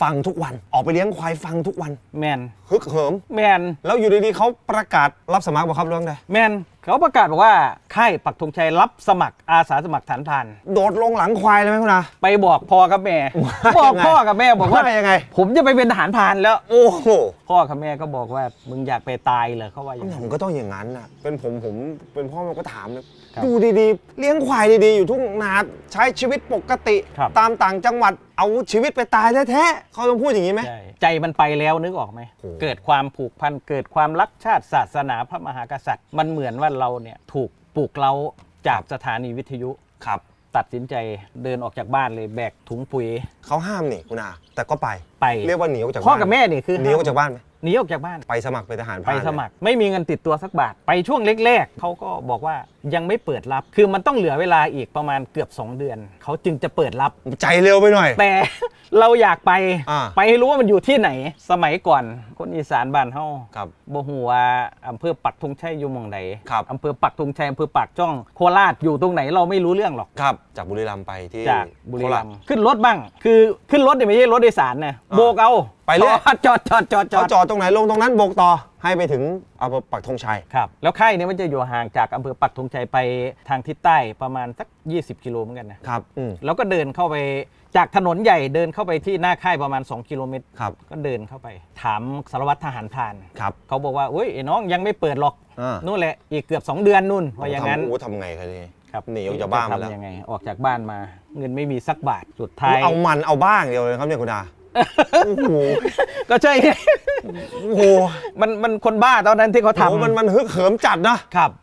ฟังทุกวัน ออกไปเลี้ยงควายฟังทุกวันแมนฮึกเหิม แมนแล้วอยู่ดีๆเขาประกาศรับสมัครบ่ครับเรื่องใด แมน เขาประกาศบอกว่าค่ายปักธงชัยรับสมัครอาสาสมัครฐานพราน โดดลงหลังควายเลยไหมคุณอา ไปบอกพ่อกับแม่บอกพ่อกับแม่บอกว่ายังไง ผมจะไปเป็นทหารพรานแล้ว โอ้โหพ่อกับแม่ก็บอกว่ามึงอยากไปตายเหรอเขาว่าอย่างผนั้นมก็ต้องอย่างนั้นนะเป็นผมผมเป็นพ่อมันก็ถามเลยครับ ดูดีๆ เลี้ยงควายดีๆ อยู่ทุ่งนาใช้ชีวิตปกติครับตามต่างจังหวัดเอาชีวิตไปตายแท้ๆเขาต้องพูดอย่างนี้ไหม ใช่ใจมันไปแล้วนึกออกไหม โอ้ เกิดความผูกพันเกิดความรักชาติศาสนาพระมหากษัตริย์ มันเหมือนว่าเราเนี่ยถูกปลูกเราจากสถานีวิทยุ ครับ ตัดสินใจเดินออกจากบ้านเลยแบกถุงปุ๋ยเขาห้ามนี่คุณอาแต่ก็ไปไปเรียกว่าหนีออกจากบ้านพ่อกับแม่นี่คือ หนีออกจากบ้านไหม หนีออกจากบ้าน ไปสมัครเป็นทหารพไปรานสมัครไม่มีเงินติดตัวสักบาท ไปช่วงแรกๆเขาก็บอกว่ายังไม่เปิดรับ คือมันต้องเหลือเวลาอีกประมาณเกือบ 2 เดือน เขาจึงจะเปิดรับ ใจเร็วไปหน่อย แต่ เราอยากไปอ่า ไปให้รู้ว่ามันอยู่ที่ไหน สมัยก่อนคนอีสานบ้านเฮาครับ บ่ฮู้ว่าอำเภอปักธงชัยอยู่หมองใดครับ อำเภอปักธงชัยอำเภอปากจ้องโคราชอยู่ตรงไหนเราไม่รู้เรื่องหรอก ครับ จากบุรีรัมย์ไปที่จากบุรีโครัชมย์ขึ้นรถบ้าง คือขึ้นรถเนี่ยไม่ใช่รถโดยสารนะอ่า โบกเอา ไปเรื่อยจอดจอดจอดจอเขาดจอดตรงไหนลงตรงนั้นโบกต่อให้ไปถึงอำเภอปักธงชัย ครับแล้วค่ายเนี่ยมันจะอยู่ห่างจากอำเภอปักธงชัยไปทางทิศใต้ประมาณสัก 20 กิโลเหมือนกันนะครับอืมแล้วก็เดินเข้าไปจากถนนใหญ่เดินเข้าไปที่หน้าค่ายประมาณ 2 กิโลเมตร ครับก็เดินเข้าไป ถามสารวัตรทหารพราน ครับ เขาบอกว่าเอ้ยไอ้น้องยังไม่เปิดหรอกอ่านู่นแหละอีกเกือบ 2 เดือนนู่นว่าอย่างนั้นโอ้ทำไงครับนี่ครับหนีออกจากบ้านมาแล้วจะทำยังไงออกจากบ้านมา เงินไม่มีสักบาทสุดท้าย เอามันเอาบ้างเดียวเลยครับเนี่ยคุณอา โอ้โหก็ใช่ไงโอ้โหมันมันคนบ้าตอนนั้นที่เขาโอ้โหทำมันมันฮึกเหิมจัดนะ ครับ